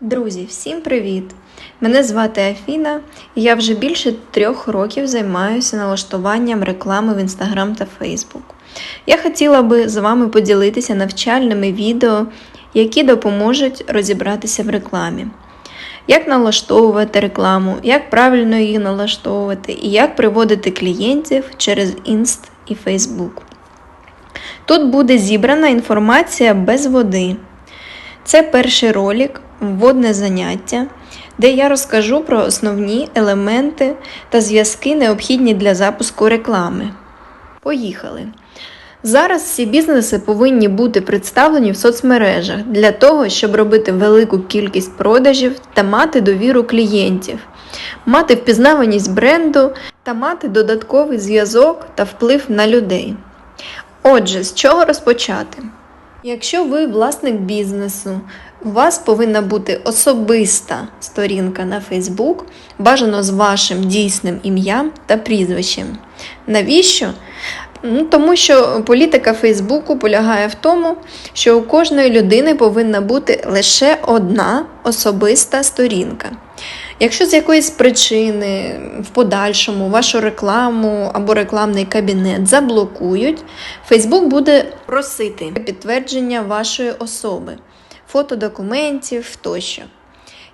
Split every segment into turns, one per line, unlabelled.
Друзі, всім привіт! Мене звати Афіна, і я вже більше трьох років займаюся налаштуванням реклами в Instagram та Facebook. Я хотіла би з вами поділитися навчальними відео, які допоможуть розібратися в рекламі. Як налаштовувати рекламу, як правильно її налаштовувати і як приводити клієнтів через Inst і Facebook. Тут буде зібрана інформація без води. Це перший ролик, вводне заняття, де я розкажу про основні елементи та зв'язки, необхідні для запуску реклами. Поїхали! Зараз всі бізнеси повинні бути представлені в соцмережах для того, щоб робити велику кількість продажів та мати довіру клієнтів, мати впізнаваність бренду та мати додатковий зв'язок та вплив на людей. Отже, з чого розпочати? Якщо ви власник бізнесу, у вас повинна бути особиста сторінка на Facebook, бажано з вашим дійсним ім'ям та прізвищем. Навіщо? Ну, тому що політика Фейсбуку полягає в тому, що у кожної людини повинна бути лише одна особиста сторінка. Якщо з якоїсь причини в подальшому вашу рекламу або рекламний кабінет заблокують, Фейсбук буде просити підтвердження вашої особи, фото документів тощо.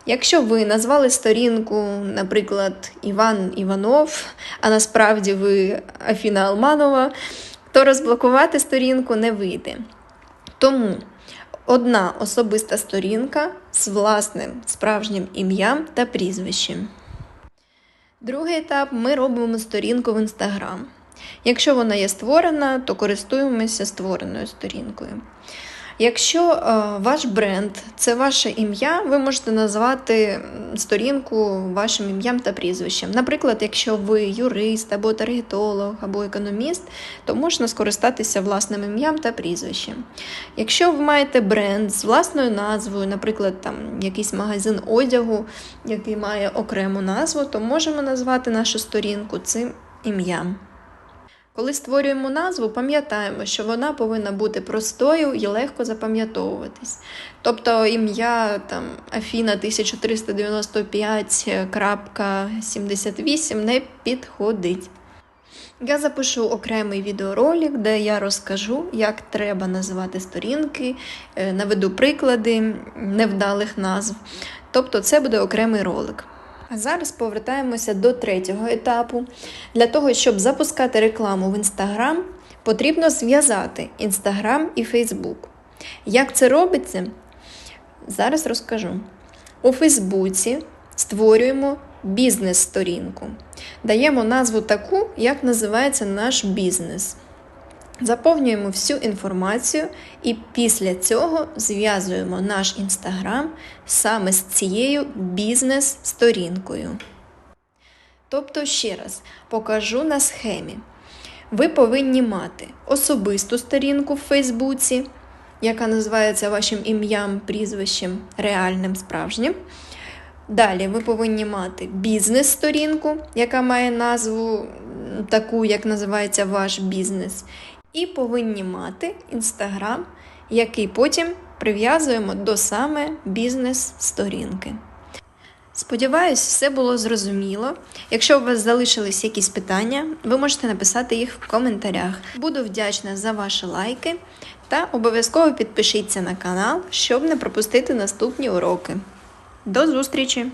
Якщо ви назвали сторінку, наприклад, Іван Іванов, а насправді ви Афіна Алманова, то розблокувати сторінку не вийде. Тому одна особиста сторінка з власним справжнім ім'ям та прізвищем. Другий етап ми робимо сторінку в Instagram. Якщо вона є створена, то користуємося створеною сторінкою. Якщо е, ваш бренд це ваше ім'я, ви можете назвати сторінку вашим ім'ям та прізвищем. Наприклад, якщо ви юрист або таргетолог, або економіст, то можна скористатися власним ім'ям та прізвищем. Якщо ви маєте бренд з власною назвою, наприклад, там якийсь магазин одягу, який має окрему назву, то можемо назвати нашу сторінку цим ім'ям. Коли створюємо назву, пам'ятаємо, що вона повинна бути простою і легко запам'ятовуватись. Тобто ім'я там Афіна 1395.78 не підходить. Я запишу окремий відеоролик, де я розкажу, як треба називати сторінки, е, наведу приклади невдалих назв. Тобто це буде окремий ролик. А зараз повертаємося до третього етапу. Для того, щоб запускати рекламу в Instagram, потрібно зв'язати Instagram і Facebook. Як це робиться? Зараз розкажу. У Фейсбуці створюємо бізнес-сторінку. Даємо назву таку, як називається наш бізнес. Заповнюємо всю інформацію і після цього зв'язуємо наш інстаграм саме з цією бізнес-сторінкою. Тобто, ще раз покажу на схемі. Ви повинні мати особисту сторінку в Фейсбуці, яка називається вашим ім'ям, прізвищем, реальним справжнім. Далі ви повинні мати бізнес-сторінку, яка має назву таку, як називається ваш бізнес. І повинні мати інстаграм, який потім прив'язуємо до саме бізнес-сторінки. Сподіваюсь, все було зрозуміло. Якщо у вас залишились якісь питання, ви можете написати їх в коментарях. Буду вдячна за ваші лайки та обов'язково підпишіться на канал, щоб не пропустити наступні уроки. До зустрічі!